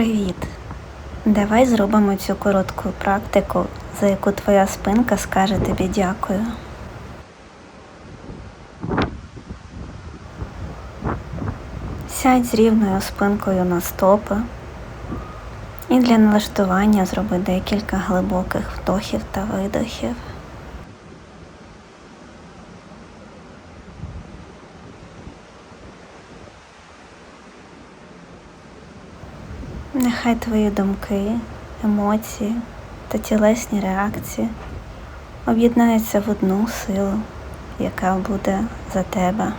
Привіт! Давай зробимо цю коротку практику, за яку твоя спинка скаже тобі дякую. Сядь з рівною спинкою на стопи і для налаштування зроби декілька глибоких вдохів та видохів. Нехай твої думки, емоції та тілесні реакції об'єднаються в одну силу, яка буде за тебе.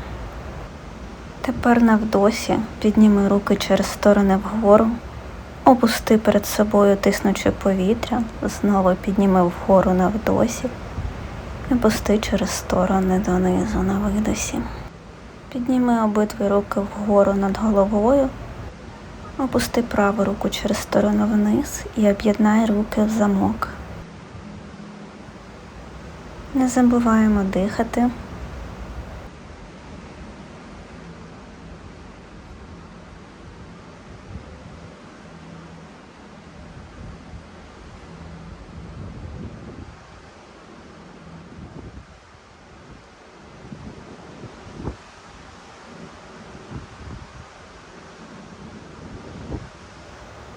Тепер на вдосі підніми руки через сторони вгору, опусти перед собою тиснучи повітря, знову підніми вгору на вдосі і пусти через сторони донизу на видосі. Підніми обидві руки вгору над головою. Опусти праву руку через сторону вниз і об'єднай руки в замок. Не забуваємо дихати.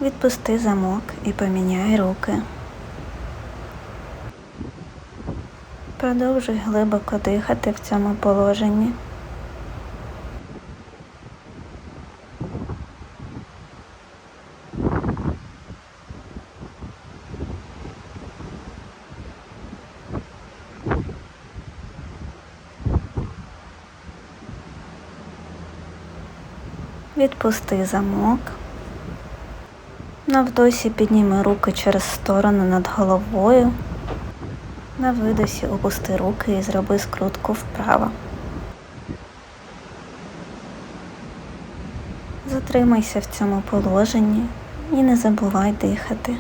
Відпусти замок і поміняй руки. Продовжуй глибоко дихати в цьому положенні. Відпусти замок. На вдосі підніми руки через сторону над головою. На видосі опусти руки і зроби скрутку вправо. Затримайся в цьому положенні і не забувай дихати.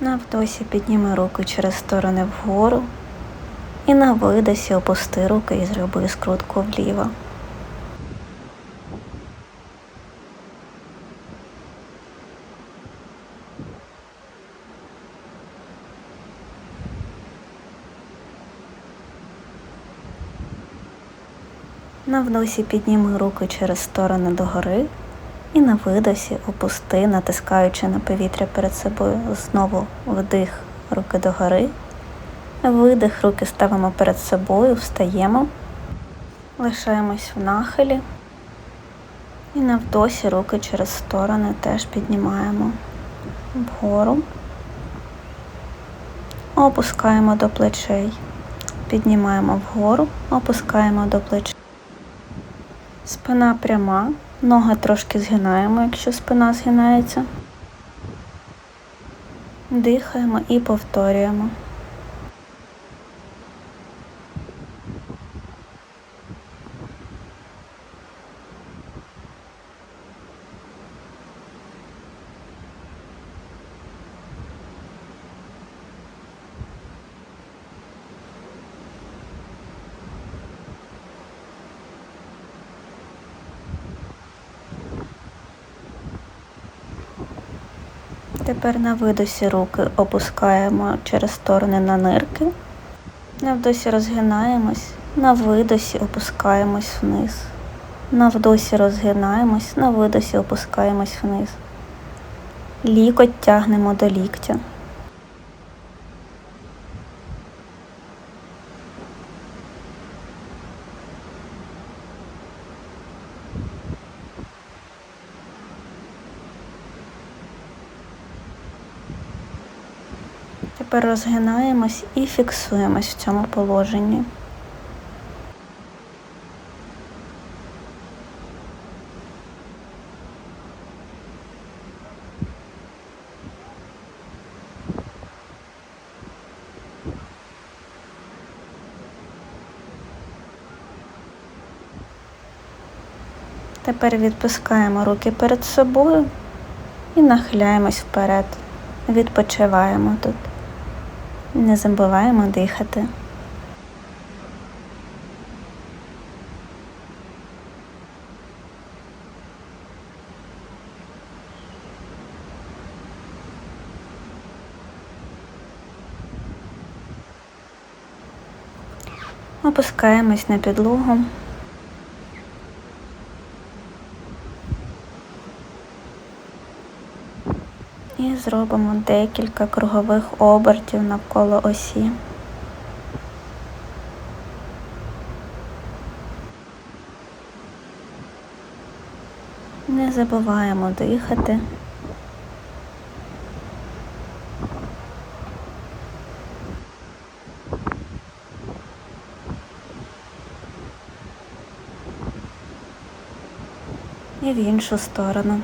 На вдосі підніми руки через сторони вгору і на видосі опусти руки і зроби скрутку вліво. На вдосі підніми руки через сторони догори і на видосі опусти, натискаючи на повітря перед собою. Знову вдих руки догори. Видих, руки ставимо перед собою, встаємо, лишаємось в нахилі. І на вдосі руки через сторони теж піднімаємо вгору, опускаємо до плечей, піднімаємо вгору, опускаємо до плечей. Спина пряма, ноги трошки згинаємо, якщо спина згинається. Дихаємо і повторюємо. Тепер на видосі руки опускаємо через сторони на нирки. На вдосі розгинаємось, на видосі опускаємось вниз. На вдосі розгинаємось, на видосі опускаємось вниз. Лікоть тягнемо до ліктя. Тепер розгинаємось і фіксуємось в цьому положенні. Тепер відпускаємо руки перед собою і нахиляємось вперед. Відпочиваємо тут. Не забуваємо дихати. Опускаємось на підлогу. І зробимо декілька кругових обертів навколо осі. Не забуваємо дихати. І в іншу сторону.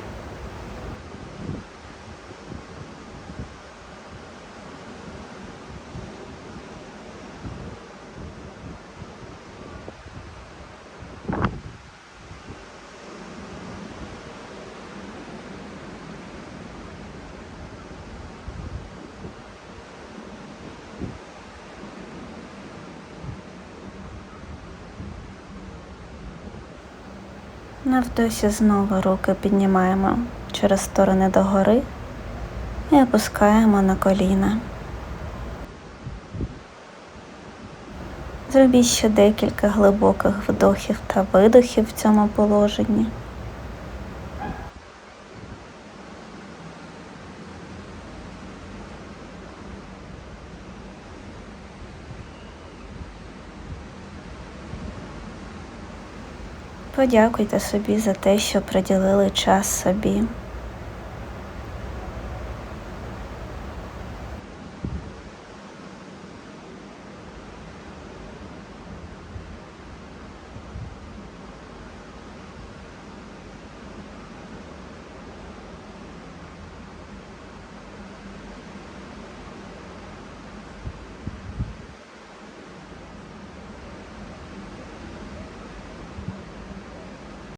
На вдосі знову руки піднімаємо через сторони догори і опускаємо на коліна. Зробіть ще декілька глибоких вдохів та видохів в цьому положенні. Подякуйте собі за те, що приділили час собі.